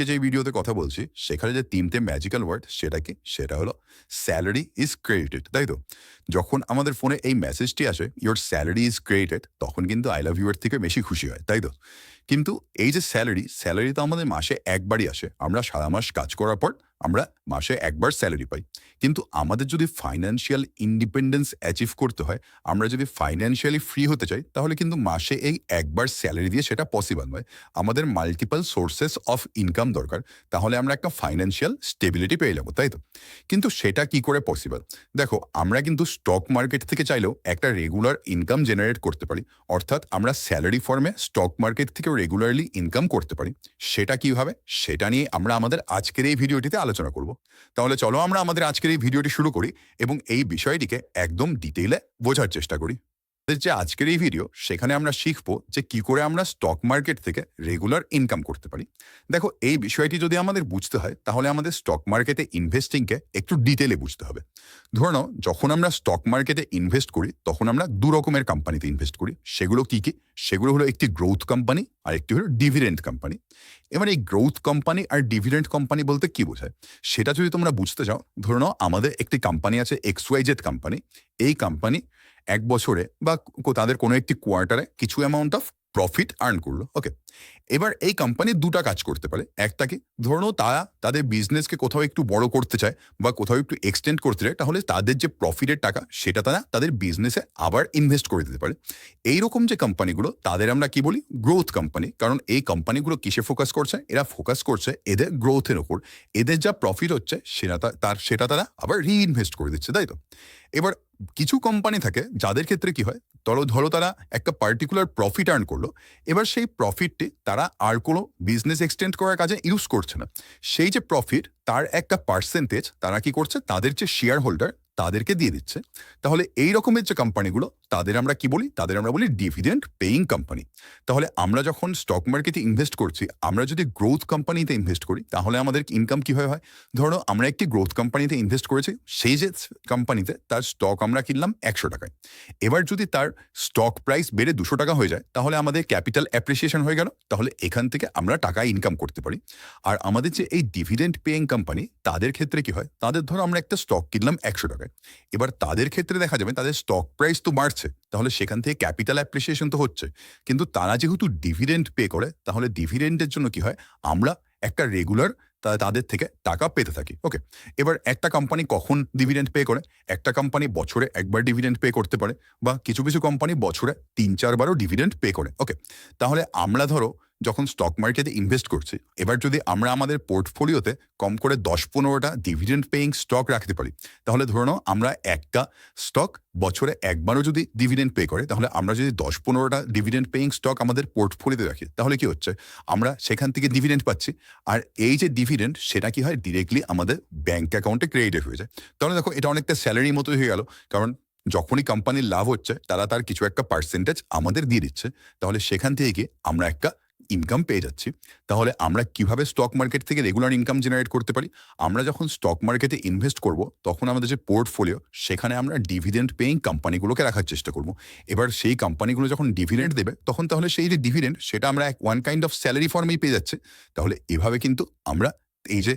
আজকে যে ভিডিওতে কথা বলছি, সেখানে যে তিনটে ম্যাজিক্যাল ওয়ার্ড সেটা কি? সেটা হলো স্যালারি ইজ ক্রেডিটেড তাই তো? যখন আমাদের ফোনে এই মেসেজটি আসে ইয়োর স্যালারি ইজ ক্রেডিটেড তখন কিন্তু আই লাভ ইউর থেকে বেশি খুশি হয়, তাই তো? কিন্তু এই যে স্যালারি স্যালারি তো আমাদের মাসে একবারই আসে। আমরা সারা মাস কাজ করার পর আমরা মাসে একবার স্যালারি পাই। কিন্তু আমাদের যদি ফাইন্যান্সিয়াল ইন্ডিপেন্ডেন্স অ্যাচিভ করতে হয়, আমরা যদি ফাইন্যান্সিয়ালি ফ্রি হতে চাই, তাহলে কিন্তু মাসে এই একবার স্যালারি দিয়ে সেটা পসিবল নয়। আমাদের মাল্টিপল সোর্সেস অফ ইনকাম দরকার, তাহলে আমরা একটা ফাইন্যান্সিয়াল স্টেবিলিটি পেয়ে যাব, তাই তো? কিন্তু সেটা কি করে পসিবল দেখো, আমরা কিন্তু স্টক মার্কেট থেকে চাইলেও একটা রেগুলার ইনকাম জেনারেট করতে পারি। অর্থাৎ আমরা স্যালারি ফর্মে স্টক মার্কেট থেকে রেগুলারলি ইনকাম করতে পারি। সেটা কীভাবে? সেটা নিয়ে আমরা আমাদের আজকের এই ভিডিওটিতে আলোচনা করব। তাহলে চলো আমরা আমাদের আজকের এই ভিডিওটি শুরু করি এবং এই বিষয়টিকে একদম ডিটেইলে বোঝার চেষ্টা করি। যে আজকের এই ভিডিও সেখানে আমরা শিখব যে কি করে আমরা স্টক মার্কেট থেকে রেগুলার ইনকাম করতে পারি। দেখো, এই বিষয়টি যদি আমাদের বুঝতে হয়, তাহলে আমাদের স্টক মার্কেটে ইনভেস্টিংকে একটু ডিটেলে বুঝতে হবে। ধরে নাও, যখন আমরা স্টক মার্কেটে ইনভেস্ট করি, তখন আমরা দু রকমের কোম্পানিতে ইনভেস্ট করি। সেগুলো কি কি? সেগুলো হলো একটি গ্রোথ কোম্পানি আর একটি হলো ডিভিডেন্ট কোম্পানি এবার এই গ্রোথ কোম্পানি আর ডিভিডেন্ট কোম্পানি বলতে কি বোঝায়? সেটা যদি তোমরা বুঝতে চাও, ধরে নাও, আমাদের একটি কোম্পানি আছে এক্স ওয়াইজেড কোম্পানি এই কোম্পানি এক বছরে বা তাদের কোনো একটি কোয়ার্টারে কিছু অ্যামাউন্ট অফ প্রফিট আর্ন করল। ওকে এবার এই কোম্পানি দুটা কাজ করতে পারে। একটা কি, ধরো তারা তাদের বিজনেসকে কোথাও একটু বড় করতে চায় বা কোথাও একটু এক্সটেন্ড করতে চায়, তাহলে তাদের যে প্রফিটের টাকা, সেটা তারা তাদের বিজনেসে আবার ইনভেস্ট করে দিতে পারে। এই রকম যে কোম্পানিগুলো তাদের আমরা কি বলি? গ্রোথ কোম্পানি কারণ এই কোম্পানিগুলো কিসে ফোকাস করছে? এরা ফোকাস করছে এদের গ্রোথের ওপর। এদের যা প্রফিট হচ্ছে, সেটা তার, সেটা তারা আবার রিইনভেস্ট করে দিচ্ছে, তাই তো? এবার কিছু কোম্পানি থাকে, যাদের ক্ষেত্রে কি হয়, ধরো ধরো তারা একটা পার্টিকুলার প্রফিট আর্ন করল, এবার সেই প্রফিটটি তারা আর কোনো বিজনেস এক্সটেন্ড করার কাজে ইউজ করছে না। সেই যে প্রফিট তার একটা পার্সেন্টেজ তারা কি করছে, তাদের যে শেয়ার হোল্ডার তাদেরকে দিয়ে দিচ্ছে। তাহলে এই রকমের যে কোম্পানিগুলো তাদের আমরা কি বলি? তাদের আমরা বলি ডিভিডেন্ট পেইং কোম্পানি তাহলে আমরা যখন স্টক মার্কেটে ইনভেস্ট করছি, আমরা যদি গ্রোথ কোম্পানিতে ইনভেস্ট করি, তাহলে আমাদের ইনকাম কীভাবে হয়? ধরো আমরা একটি গ্রোথ কোম্পানিতে ইনভেস্ট করেছি, সেই যে কোম্পানিতে তার স্টক আমরা কিনলাম একশো টাকায়। এবার যদি তার স্টক প্রাইস বেড়ে দুশো টাকা হয়ে যায়, তাহলে আমাদের ক্যাপিটাল অ্যাপ্রিসিয়েশন হয়ে গেল, তাহলে এখান থেকে আমরা টাকা ইনকাম করতে পারি। আর আমাদের যে এই ডিভিডেন্ট পেইং কোম্পানি তাদের ক্ষেত্রে কি হয়? তাদের ধরো আমরা একটা স্টক কিনলাম একশো টাকায়। এবার তাদের ক্ষেত্রে দেখা যাবে, তাদের স্টক প্রাইস তো বাড়ছে তাহলে সেখান থেকে ক্যাপিটাল অ্যাপ্রিসিয়েশন তো হচ্ছে। কিন্তু তারা যেহেতু ডিভিডেন্ড পে করে, তাহলে ডিভিডেন্ডের জন্য কি হয়? আমরা একটা রেগুলার তাদের থেকে টাকা পেতে থাকি। ওকে এবার একটা কোম্পানি কখন ডিভিডেন্ড পে করে? একটা কোম্পানি বছরে একবার ডিভিডেন্ড পে করতে পারে, বা কিছু কিছু কোম্পানি বছরে তিন, চারবারও ডিভিডেন্ড পে করে। ওকে তাহলে আমরা ধরো যখন স্টক মার্কেটে ইনভেস্ট করছি, এবার যদি আমরা আমাদের পোর্টফোলিওতে কম করে দশ পনেরোটা ডিভিডেন্ড পেইং স্টক রাখতে পারি, তাহলে ধরে নাও আমরা একটা স্টক বছরে একবারও যদি ডিভিডেন্ড পে করে, তাহলে আমরা যদি দশ পনেরোটা ডিভিডেন্ড পেইং স্টক আমাদের পোর্টফোলিওতে রাখি, তাহলে কি হচ্ছে? আমরা সেখান থেকে ডিভিডেন্ড পাচ্ছি, আর এই যে ডিভিডেন্ড সেটা কি হয়? ডিরেক্টলি আমাদের ব্যাঙ্ক অ্যাকাউন্টে ক্রেডিট হয়ে যায়। তাহলে দেখো, এটা অনেকটা স্যালারির মতোই হয়ে গেল, কারণ যখনই কোম্পানির লাভ হচ্ছে, তারা তার কিছু একটা পার্সেন্টেজ আমাদের দিয়ে দিচ্ছে, তাহলে সেখান থেকে আমরা একটা ইনকাম পেয়ে যাচ্ছি, তাহলে আমরা কীভাবে স্টক মার্কেট থেকে রেগুলার ইনকাম জেনারেট করতে পারি? আমরা যখন স্টক মার্কেটে ইনভেস্ট করব, তখন আমাদের যে পোর্টফোলিও সেখানে আমরা ডিভিডেন্ড পেইং কোম্পানিগুলোকে রাখার চেষ্টা করব। এবার সেই কোম্পানিগুলো যখন ডিভিডেন্ড দেবে, তখন তাহলে সেই যে ডিভিডেন্ড সেটা আমরা এক ওয়ান কাইন্ড অফ স্যালারি ফর্মেই পেয়ে যাচ্ছে। তাহলে এভাবে কিন্তু আমরা এই যে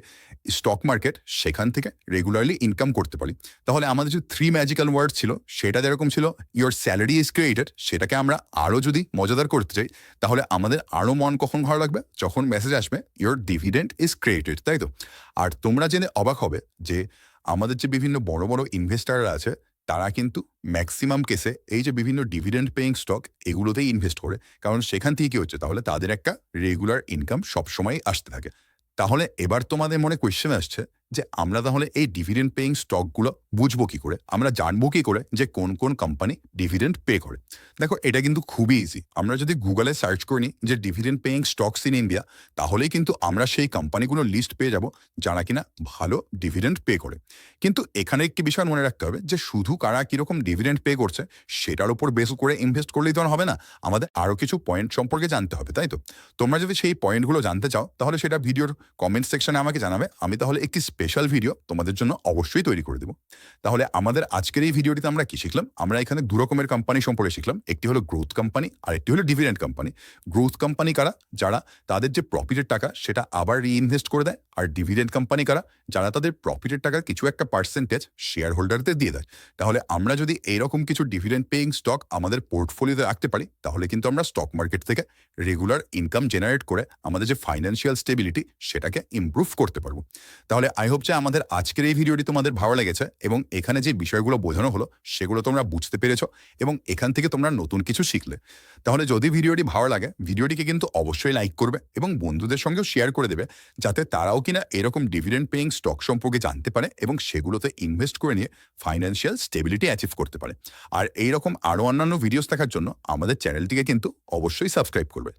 স্টক মার্কেট সেখান থেকে রেগুলারলি ইনকাম করতে পারি। তাহলে আমাদের যে থ্রি ম্যাজিক্যাল ওয়ার্ড ছিল, সেটা যেরকম ছিল ইয়োর স্যালারি ইজ ক্রিয়েটেড সেটাকে আমরা আরও যদি মজাদার করতে চাই, তাহলে আমাদের আরও মন কখন ভালো লাগবে? যখন মেসেজ আসবে ইয়োর ডিভিডেন্ট ইজ ক্রিয়েটেড তাই তো? আর তোমরা জেনে অবাক হবে যে আমাদের যে বিভিন্ন বড় বড় ইনভেস্টাররা আছে, তারা কিন্তু ম্যাক্সিমাম কেসে এই যে বিভিন্ন ডিভিডেন্ড পেইং স্টক এগুলোতেই ইনভেস্ট করে। কারণ সেখান থেকে কী হচ্ছে? তাহলে তাদের একটা রেগুলার ইনকাম সবসময় আসতে থাকে। তাহলে এবার তোমাদের মনে কোয়েশ্চেন আসছে যে আমরা তাহলে এই ডিভিডেন্ড পেইং স্টকগুলো বুঝব কি করে? আমরা জানব কি করে যে কোন কোন কোম্পানি ডিভিডেন্ড পে করে? দেখো, এটা কিন্তু খুবই ইজি আমরা যদি গুগলে সার্চ করে নিই যে dividend paying stocks in India তাহলেই কিন্তু আমরা সেই কোম্পানিগুলোর লিস্ট পেয়ে যাব যারা কিনা ভালো ডিভিডেন্ড পে করে। কিন্তু এখানে একটি বিষয় মনে রাখতে হবে যে শুধু কারা কীরকম ডিভিডেন্ড পে করছে, সেটার উপর বেস করে ইনভেস্ট করলেই তো হবে না। আমাদের আরও কিছু পয়েন্ট সম্পর্কে জানতে হবে, তাই তো? তোমরা যদি সেই পয়েন্টগুলো জানতে চাও, তাহলে সেটা ভিডিওর কমেন্ট সেকশনে আমাকে জানাবে। আমি তাহলে একটি স্পেশাল ভিডিও তোমাদের জন্য অবশ্যই তৈরি করে দেবো। তাহলে আমাদের আজকের এই ভিডিওটিতে আমরা কি শিখলাম? আমরা এখানে দু রকমের কোম্পানি সম্পর্কে শিখলাম। একটি হলো গ্রোথ কোম্পানি আর একটি হলো ডিভিডেন্ড কোম্পানি গ্রোথ কোম্পানি কারা? যারা তাদের যে প্রফিটের টাকা, সেটা আবার রিইনভেস্ট করে দেয়। আর ডিভিডেন্ড কোম্পানি কারা? যারা তাদের প্রফিটের টাকার কিছু একটা পার্সেন্টেজ শেয়ার হোল্ডারদের দিয়ে দেয়। তাহলে আমরা যদি এইরকম কিছু ডিভিডেন্ড পেইং স্টক আমাদের পোর্টফোলিওতে রাখতে পারি, তাহলে কিন্তু আমরা স্টক মার্কেট থেকে রেগুলার ইনকাম জেনারেট করে আমাদের যে ফাইন্যান্সিয়াল স্টেবিলিটি সেটাকে ইমপ্রুভ করতে পারব। তাহলে আই হোপ যে আমাদের আজকের এই ভিডিওটি তোমাদের ভালো লেগেছে। এবং এখানে যে বিষয়গুলো বোঝানো হলো, সেগুলো তোমরা বুঝতে পেরেছ এবং এখান থেকে তোমরা নতুন কিছু শিখলে। তাহলে যদি ভিডিওটি ভালো লাগে, ভিডিওটিকে কিন্তু অবশ্যই লাইক করবে এবং বন্ধুদের সঙ্গেও শেয়ার করে দেবে, যাতে তারাও কিনা এরকম ডিভিডেন্ড পেইং স্টক সম্পর্কে জানতে পারে এবং সেগুলোতে ইনভেস্ট করে নিয়ে ফাইন্যান্সিয়াল স্টেবিলিটি অ্যাচিভ করতে পারে। আর এইরকম আরও অন্যান্য ভিডিওস দেখার জন্য আমাদের চ্যানেলটিকে কিন্তু অবশ্যই সাবস্ক্রাইব করবে।